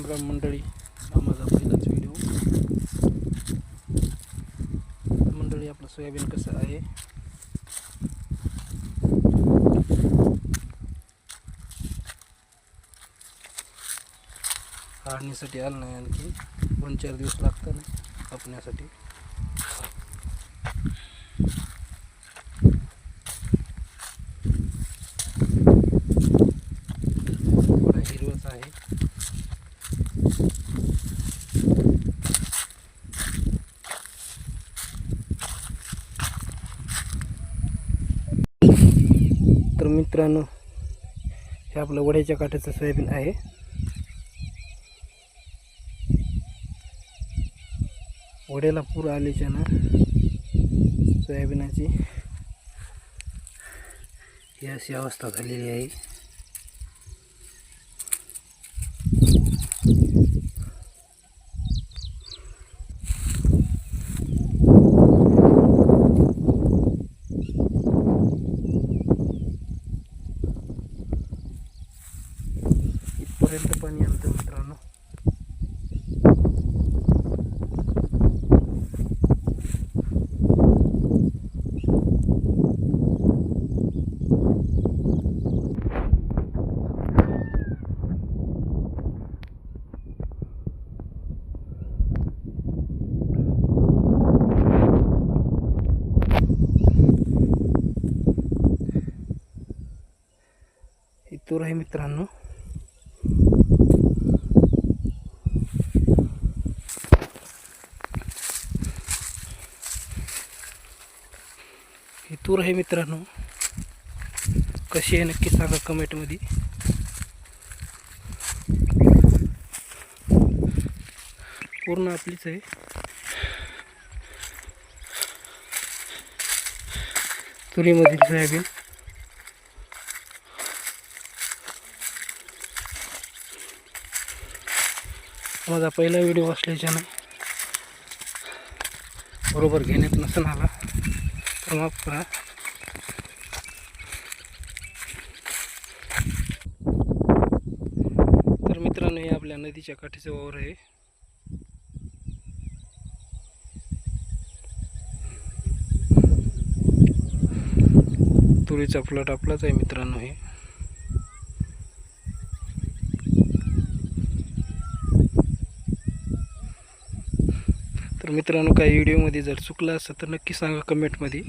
राम राम मंडळी हा माझा पहिलाच व्हिडिओ मंडळी आपलं सोयाबीन कसं आहे? काढणीसाठी आलं नाही आणखी. दोन चार दिवस लागतात ना कापण्यासाठी थोडा हिरवच आहे तर मित्रांनो हे आपलं वड्याच्या काठ्याचं सोयाबीन आहे. वड्याला पूर आल्याच्या ना सोयाबीनाची ही अशी अवस्था झालेली आहे. इथपर्यंत पाणी आलं मित्रांनो ही तूर ही तूर आहे मित्रांनो. कशी आहे नक्की सांगा कमेंटमध्ये पूर्ण आपलीच आहे. तुरीमधील सोयाबीन. माझा पहिला व्हिडिओ असल्याच्यानं बरोबर घेण्यात नसून आला. माफ करा तर मित्रांनो हे आपल्या नदीच्या काठीचं वावर आहे. तुरीचा प्लॉट आपलाच आहे मित्रांनो हे. मित्रांनो काही व्हिडिओमध्ये जर चुकला असं तर नक्की सांगा कमेंटमध्ये